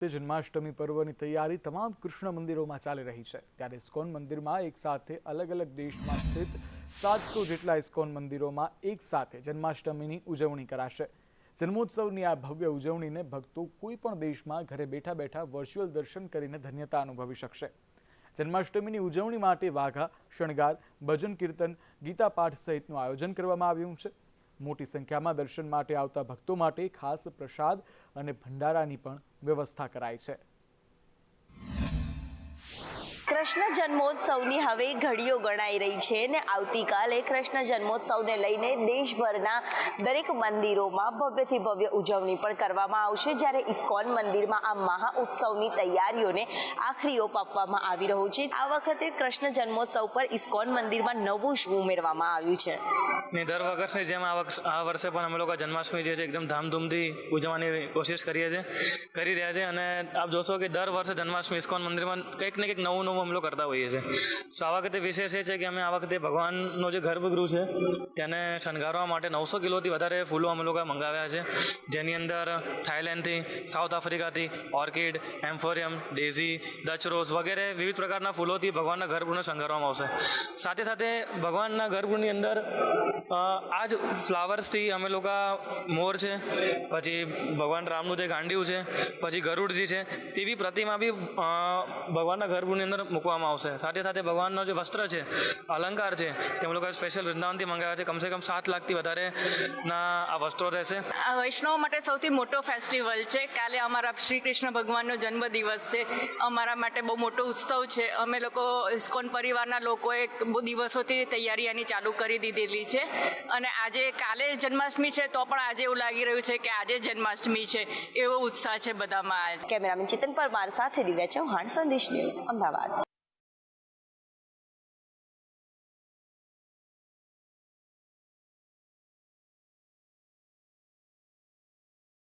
તે જન્માષ્ટમી પર્વની તૈયારી તમામ કૃષ્ણ મંદિરોમાં ચાલી રહી છે. ત્યારે ઇસ્કોન મંદિરમાં એક સાથે અલગ અલગ દેશમાં સ્થિત સાતસો જેટલા ઇસ્કોન મંદિરોમાં એક સાથે જન્માષ્ટમીની ઉજવણી કરાશે. જન્મોત્સવની આ ભવ્ય ઉજવણીને ભક્તો કોઈ પણ દેશમાં ઘરે બેઠા બેઠા વર્ચ્યુઅલ દર્શન કરીને ધન્યતા અનુભવી શકશે. જન્માષ્ટમીની ઉજવણી માટે વાઘા, શણગાર, ભજન કીર્તન, ગીતા પાઠ સહિતનું આયોજન કરવામાં આવ્યું છે. મોટી સંખ્યામાં દર્શન માટે આવતા ભક્તો માટે ખાસ પ્રસાદ અને ભંડારાની પણ વ્યવસ્થા કરાઈ છે. કૃષ્ણ જન્મોત્સવની હવે ઘડીઓ ગણાઈ રહી છે ને આવતીકાલે કૃષ્ણ જન્મોત્સવને લઈને દેશભરના દરેક મંદિરોમાં ભવ્યથી ભવ્ય ઉજવણી પણ કરવામાં આવશે. જ્યારે ઇસ્કોન મંદિરમાં આ મહા ઉત્સવની તૈયારીઓને આખરી ઓપ આપવામાં આવી રહ્યો છે. આ વખતે કૃષ્ણ જન્મોત્સવ પર ઇસ્કોન મંદિરમાં નવું શું ઉમેરવામાં આવ્યું છે. ને દર વર્ષની જેમ આ આ વર્ષે પણ અમે લોકો જન્માષ્ટમી જે છે, એકદમ ધામધૂમથી ઉજવવાની કોશિશ કરીએ છીએ, કરી રહ્યા છે અને આપ જોશો કે દર વર્ષે જન્માષ્ટમી ઇસ્કોન મંદિરમાં કંઈક ને કંઈક નવું નવું અમે લોકો કરતા હોઈએ છીએ. સો આ વખતે વિશેષ એ છે કે અમે આ વખતે ભગવાનનો જે ગર્ભગૃહ છે, તેને શણગારવા માટે નવસો કિલોથી વધારે ફૂલો અમે લોકો મંગાવ્યા છે. જેની અંદર થાઈલેન્ડથી સાઉથ આફ્રિકાથી, ઓર્કિડ, એમ્ફોરિયમ, ડેઝી, ડચ રોઝ વગેરે વિવિધ પ્રકારના ફૂલોથી ભગવાનના ગર્ભગૃહને શણગારવામાં આવશે. સાથે સાથે ભગવાનના ગર્ભગૃહની અંદર આ જ ફ્લાવર્સથી અમે લોકો મોર છે, પછી ભગવાન રામનું જે ગાંડિયું છે, પછી ગરુડજી છે, તેવી પ્રતિમા બી ભગવાનના ગર્ભની અંદર મૂકવામાં આવશે. સાથે સાથે ભગવાનનો જે વસ્ત્ર છે, અલંકાર છે, તે અમે લોકો સ્પેશિયલ વૃંદાવનથી મંગાવ્યા છે. કમસે કમ સાત લાખથી વધારે ના આ વસ્ત્રો રહેશે. વૈષ્ણવ માટે સૌથી મોટો ફેસ્ટિવલ છે. કાલે અમારા શ્રી કૃષ્ણ ભગવાનનો જન્મદિવસ છે. અમારા માટે બહુ મોટો ઉત્સવ છે. અમે લોકો ઇસ્કોન પરિવારના લોકોએ બહુ દિવસોથી તૈયારી આની ચાલુ કરી દીધેલી છે. અને આજે કાલે જન્માષ્ટમી છે તો પણ આજે એવું લાગી રહ્યું છે કે આજે જન્માષ્ટમી છે, એવો ઉત્સાહ છે બધામાં કેમેરામેન ચેતન પરમાર સાથે દિવ્યા ચૌહાણ, સંદેશ ન્યૂઝ, અમદાવાદ.